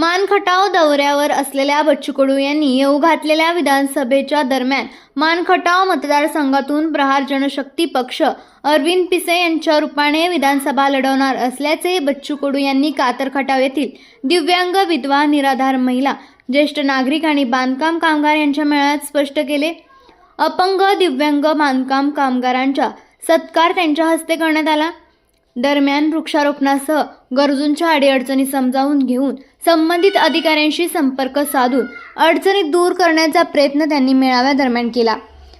मानखटाव दौऱ्यावर असलेल्या बच्चू कडू यांनी येऊ घातलेल्या विधानसभेच्या दरम्यान मानखटाव मतदारसंघातून प्रहार जनशक्ती पक्ष अरविंद पिसे यांच्या रूपाने विधानसभा लढवणार असल्याचे बच्चू कडू यांनी कातरखटाव येथील दिव्यांग विधवा निराधार महिला ज्येष्ठ नागरिक आणि बांधकाम कामगार यांच्या मेळाव्यात स्पष्ट केले. अपंग दिव्यांग बांधकाम कामगारांचा सत्कार त्यांच्या हस्ते करण्यात आला. दरम्यान वृक्षारोपणासह गरजूंच्या अडीअडचणी समजावून घेऊन संबंधित अधिकाऱ्यांशी संपर्क साधून अडचणी दूर करण्याचा प्रयत्न त्यांनी मेळाव्यादरम्यान केला.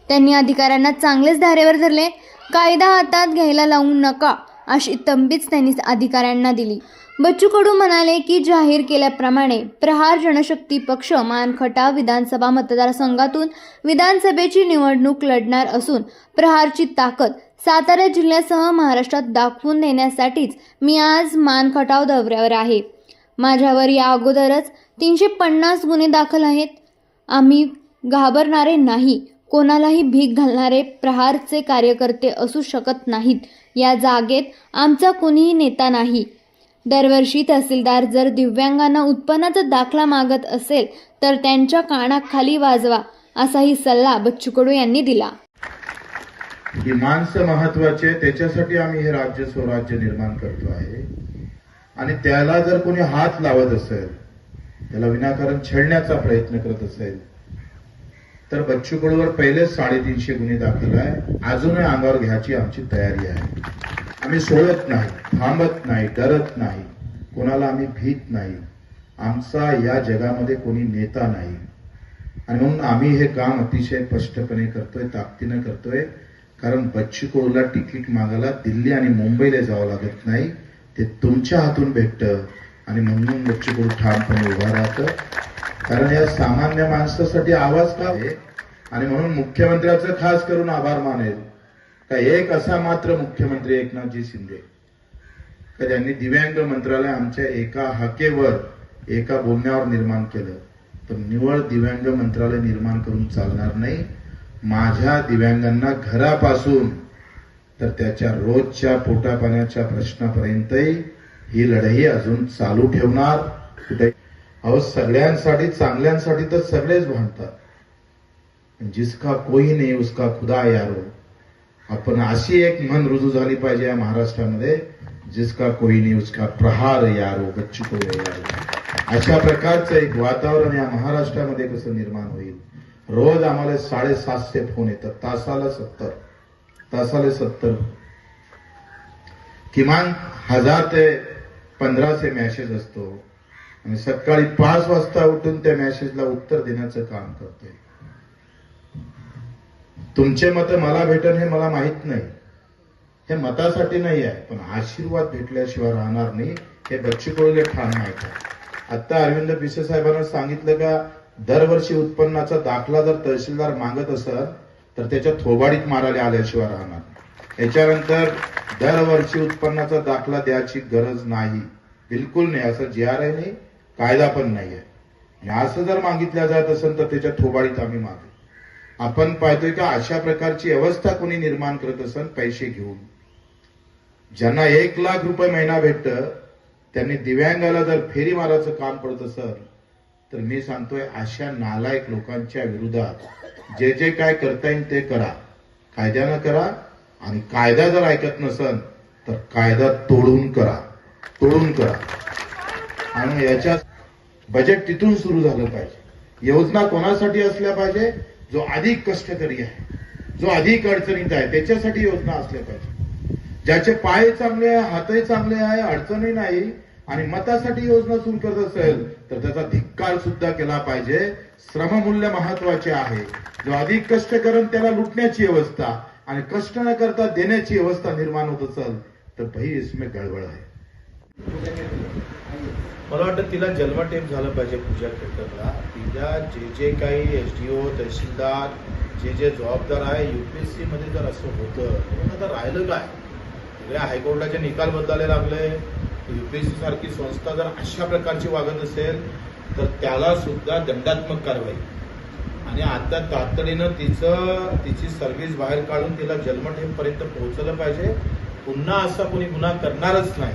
त्यांनी अधिकाऱ्यांना चांगलेच धारेवर धरले. कायदा हातात घ्यायला लावू नका अशी तंबीच त्यांनी अधिकाऱ्यांना दिली. बच्चू कडू म्हणाले की जाहीर केल्याप्रमाणे प्रहार जनशक्ती पक्ष मानखटाव विधानसभा मतदारसंघातून विधानसभेची निवडणूक लढणार असून प्रहारची ताकद सातारा जिल्ह्यासह महाराष्ट्रात दाखवून देण्यासाठीच मी आज मानखटाव दौऱ्यावर आहे. माझ्यावर या अगोदरच तीनशे पन्नास गुन्हे दाखल आहेत. आम्ही घाबरणारे नाही. कोणालाही भीक घालणारे प्रहारचे कार्यकर्ते असू शकत नाहीत. या जागेत आमचा कुणीही नेता नाही. दरवर्षी तहसीलदार जर दिव्यांगांना उत्पन्नाचा दाखला मागत असेल तर त्यांच्या कानाखाली वाजवा असाही सल्ला बच्चू कडू यांनी दिला. ही माणसं महत्त्वाचे त्याच्यासाठी आम्ही हे राज्य स्वराज्य निर्माण करतो आहे. आणि त्याला जर कोणी हात लावत असेल त्याला विनाकारण छेडण्याचा प्रयत्न करत असेल तर बच्चू कडूवर पहिलेच साडेतीनशे गुन्हे दाखल आहे. अजूनही अंगावर घ्यायची आमची तयारी आहे. आम्ही सोडत नाही थांबत नाही डरत नाही कोणाला आम्ही भीत नाही. आमचा या जगामध्ये कोणी नेता नाही. आणि म्हणून आम्ही हे काम अतिशय स्पष्टपणे करतोय ताकदीनं करतोय. कारण बच्चू कडूला तिकीट मागायला दिल्ली आणि मुंबईला जावं लागत नाही. ते तुमच्या हातून भेटतं. आणि म्हणून बच्चू ठामपणे उभा राहतं. कारण या सामान्य माणसासाठी आवाज का आहे? आणि म्हणून मुख्यमंत्र्याचं खास करून आभार मानेल. का एक असा मात्र मुख्यमंत्री एकनाथजी शिंदे का ज्यांनी दिव्यांग मंत्रालय आमच्या एका हाकेवर एका बोलण्यावर निर्माण केलं तर निवळ दिव्यांग मंत्रालय निर्माण करून चालणार नाही. माझ्या दिव्यांगांना घरापासून तर त्याच्या रोजच्या पोटापाण्याच्या प्रश्नापर्यंतही ही लढाई अजून चालू ठेवणार. कुठे अहो सगळ्यांसाठी चांगल्यांसाठी तर सगळेच भांडतात. जिसका कोई नाही उसका खुदा यारो. आपण अशी एक मन रुजू झाली पाहिजे या महाराष्ट्रामध्ये जिसका कोई नाही उसका प्रहार यारो बच्चू को यारो अशा प्रकारचं एक वातावरण या महाराष्ट्रामध्ये कसं निर्माण होईल? रोज आम्हाला साडेसातशे फोन येतात. तासाला सत्तर. तासाला सत्तर. किमान हजार ते पंधराशे मॅसेज असतो. आणि सकाळी पाच वाजता उठून त्या मॅसेजला उत्तर देण्याचं काम करतोय. तुमचे मत मला भेटन हे मला माहीत नाही. हे मतासाठी नाही आहे पण आशीर्वाद भेटल्याशिवाय राहणार नाही हे बच्चू ठाण माहीत आहे आता अरविंद पिसे साहेबांना सांगितलं का दरवर्षी उत्पन्नाचा दाखला जर तहसीलदार मागत असेल तर त्याच्या थोबाडीत मारायला आल्याशिवाय राहणार याच्यानंतर दरवर्षी उत्पन्नाचा दाखला द्यायची गरज नाही. बिलकुल नाही असं जी आर आहे नाही कायदा पण नाही आहे असं जर मागितल्या जात असेल तर त्याच्या थोबाडीत आम्ही मागू. आपण पाहतोय का अशा प्रकारची अवस्था कोणी निर्माण करत असेल पैसे घेऊन. ज्यांना एक लाख रुपये महिना भेटत त्यांनी दिव्यांगाला जर फेरी मारायचं काम पडत असेल तर मी सांगतोय अशा नालायक लोकांच्या विरोधात जे जे काय करता येईल ते करा. कायद्यानं करा आणि कायदा जर ऐकत नसन तर कायदा तोडून करा. तोडून करा. आणि याच्यात बजेट तिथून सुरू झालं पाहिजे. योजना कोणासाठी असल्या पाहिजे? जो अधिक कष्टकरी आहे जो अधिक अडचणीत आहे त्याच्यासाठी योजना असल्या पाहिजे. ज्याचे पाय चांगले आहे हातही चांगले आहे अडचणी नाही आणि मतासाठी योजना सुरू करत असेल तर त्याचा धिक्कार सुद्धा केला पाहिजे. श्रममूल्य महत्त्वाचे आहे. जो अधिक कष्ट करून त्याला लुटण्याची व्यवस्था आणि कष्ट न करता देण्याची व्यवस्था निर्माण होत असेल तर भाई इसमें गडबड आहे. मला वाटतं तिला जन्मटेप झालं पाहिजे पूजा खेडकरला तिला जे जे काही एस डी ओ तहसीलदार जे जे जबाबदार आहे युपीएससी मध्ये जर असं होतं आता राहिलं काय? तिकडे हायकोर्टाचे निकाल बदलायला लागले. युपीएससी सारखी संस्था जर अशा प्रकारची वागत असेल तर त्याला सुद्धा दंडात्मक कारवाई. आणि आता तातडीनं तिचं तिची सर्व्हिस बाहेर काढून तिला जन्मठेपर्यंत पोहोचलं पाहिजे. पुन्हा असा कोणी गुन्हा करणारच नाही.